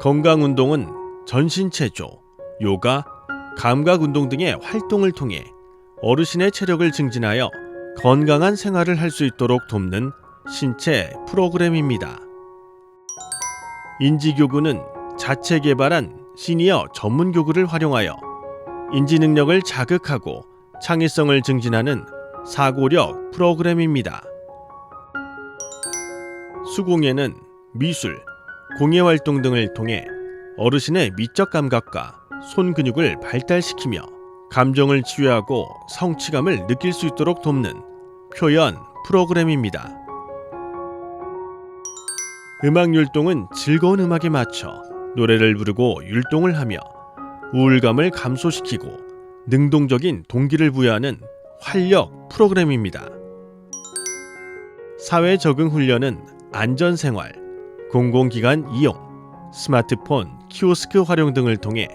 건강 운동은 전신 체조, 요가, 감각 운동 등의 활동을 통해 어르신의 체력을 증진하여 건강한 생활을 할 수 있도록 돕는 신체 프로그램입니다. 인지교구는 자체 개발한 시니어 전문 교구를 활용하여 인지 능력을 자극하고 창의성을 증진하는 사고력 프로그램입니다. 수공예는 미술, 공예 활동 등을 통해 어르신의 미적 감각과 손 근육을 발달시키며 감정을 치유하고 성취감을 느낄 수 있도록 돕는 표현 프로그램입니다. 음악 율동은 즐거운 음악에 맞춰 노래를 부르고 율동을 하며 우울감을 감소시키고 능동적인 동기를 부여하는 활력 프로그램입니다. 사회 적응 훈련은 안전생활, 공공기관 이용, 스마트폰, 키오스크 활용 등을 통해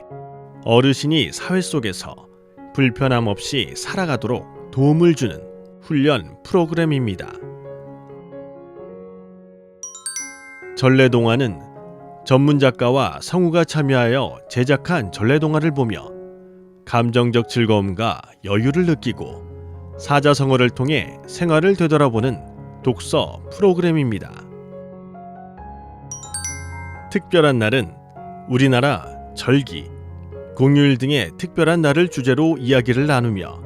어르신이 사회 속에서 불편함 없이 살아가도록 도움을 주는 훈련 프로그램입니다. 전래동화는 전문 작가와 성우가 참여하여 제작한 전래동화를 보며 감정적 즐거움과 여유를 느끼고 사자성어를 통해 생활을 되돌아보는 독서 프로그램입니다. 특별한 날은 우리나라 절기, 공휴일 등의 특별한 날을 주제로 이야기를 나누며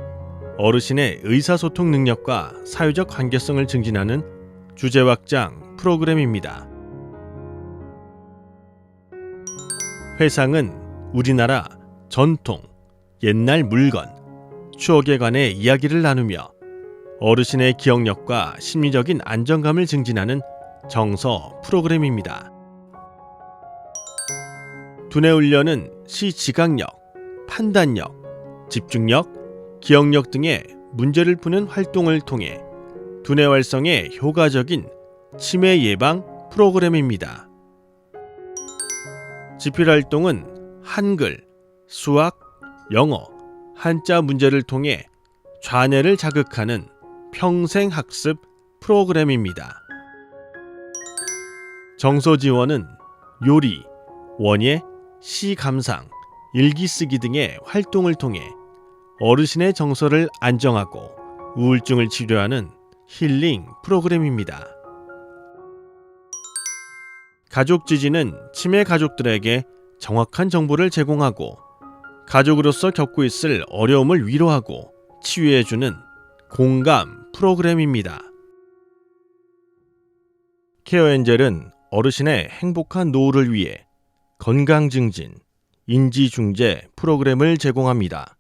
어르신의 의사소통 능력과 사회적 관계성을 증진하는 주제 확장 프로그램입니다. 회상은 우리나라 전통, 옛날 물건, 추억에 관해 이야기를 나누며 어르신의 기억력과 심리적인 안정감을 증진하는 정서 프로그램입니다. 두뇌 훈련은 시지각력, 판단력, 집중력, 기억력 등의 문제를 푸는 활동을 통해 두뇌 활성에 효과적인 치매 예방 프로그램입니다. 지필 활동은 한글, 수학, 영어, 한자 문제를 통해 좌뇌를 자극하는 평생 학습 프로그램입니다. 정서 지원은 요리, 원예, 시 감상, 일기 쓰기 등의 활동을 통해 어르신의 정서를 안정하고 우울증을 치료하는 힐링 프로그램입니다. 가족 지지는 치매 가족들에게 정확한 정보를 제공하고 가족으로서 겪고 있을 어려움을 위로하고 치유해주는 공감 프로그램입니다. 케어 엔젤은 어르신의 행복한 노후를 위해 건강 증진, 인지 중재 프로그램을 제공합니다.